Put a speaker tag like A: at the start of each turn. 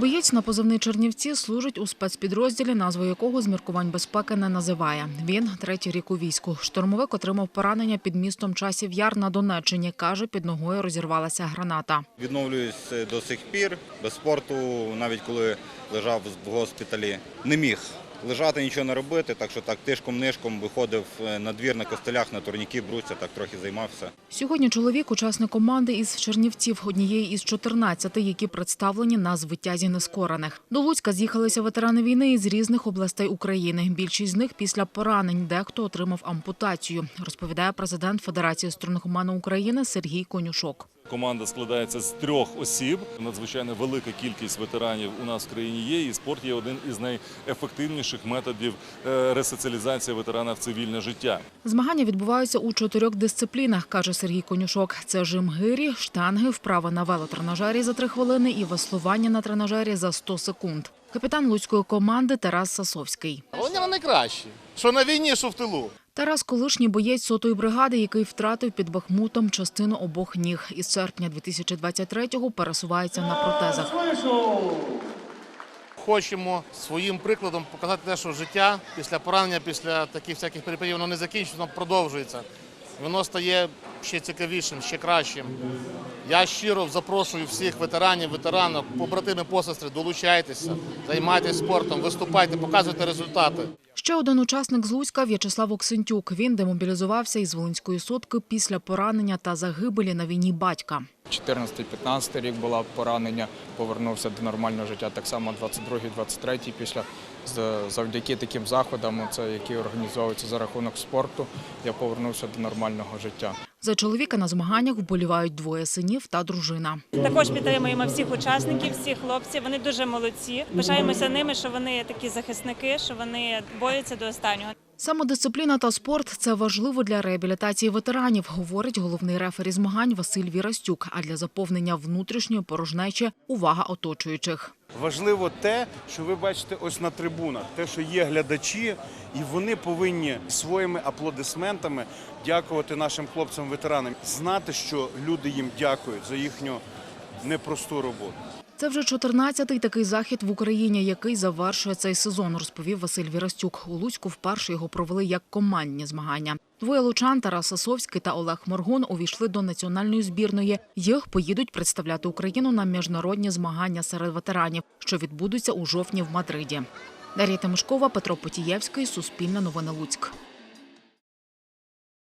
A: Боєць на позивний Чернівці служить у спецпідрозділі, назву якого з міркувань безпеки не називає. Він третій рік у війську. Штурмовик отримав поранення під містом Часів Яр на Донеччині. Каже, під ногою розірвалася граната.
B: Відновлююсь до сих пір. Без спорту, навіть коли лежав в госпіталі, не міг лежати, нічого не робити. Так що так тишком-нишком виходив е, на двір на костелях, на турніки, бруця, так трохи займався.
A: Сьогодні чоловік – учасник команди із Чернівців, однієї із 14, які представлені на звитязі нескорених. До Луцька з'їхалися ветерани війни із різних областей України. Більшість з них після поранень, дехто отримав ампутацію, розповідає президент Федерації струнокоману України Сергій Конюшок.
C: Команда складається з трьох осіб. Надзвичайно велика кількість ветеранів у нас в країні є, і спорт є один із найефективніших методів е, ресоціалізації ветерана в цивільне життя.
A: Змагання відбуваються у чотирьох дисциплінах, каже Сергій Конюшок. Це жим гирі, штанги, вправа на велотренажері за три хвилини і веслування на тренажері за 100 секунд. Капітан луцької команди Тарас Сасовський.
D: Вони найкращі. Що на війні, що в тилу.
A: Тарас – колишній боєць сотої бригади, який втратив під Бахмутом частину обох ніг. Із серпня 2023-го пересувається на протезах.
D: Хочемо своїм прикладом показати те, що життя після поранення, після таких всяких перипетій, воно не закінчується, воно продовжується. Воно стає ще цікавішим, ще кращим. Я щиро запрошую всіх ветеранів, ветеранок, побратими, посестри, долучайтеся, займайтеся спортом, виступайте, показуйте результати.
A: Ще один учасник з Луцька – В'ячеслав Оксентюк. Він демобілізувався із Волинської сотки після поранення та загибелі на війні батька.
E: 14-15 рік була поранення, повернувся до нормального життя. Так само 22-23 після завдяки таким заходам, це які організовуються за рахунок спорту, я повернувся до нормального життя.
A: За чоловіка на змаганнях вболівають двоє синів та дружина.
F: Також підтримуємо всіх учасників, всіх хлопців. Вони дуже молодці. Пишаємося ними, що вони такі захисники, що вони борються до останнього.
A: Самодисципліна та спорт – це важливо для реабілітації ветеранів, говорить головний рефері змагань Василь Вірастюк. А для заповнення внутрішньої порожнечі – увага оточуючих.
G: Важливо те, що ви бачите ось на трибунах, те, що є глядачі, і вони повинні своїми аплодисментами дякувати нашим хлопцям-ветеранам, знати, що люди їм дякують за їхню непросту роботу.
A: Це вже 14-й такий захід в Україні, який завершує цей сезон, розповів Василь Вірастюк. У Луцьку вперше його провели як командні змагання. Двоє лучан Тарас Сасовський та Олег Моргун увійшли до національної збірної. Їх поїдуть представляти Україну на міжнародні змагання серед ветеранів, що відбудуться у жовтні в Мадриді. Дар'я Тимошкова, Петро Потієвський, Суспільне новини Луцьк.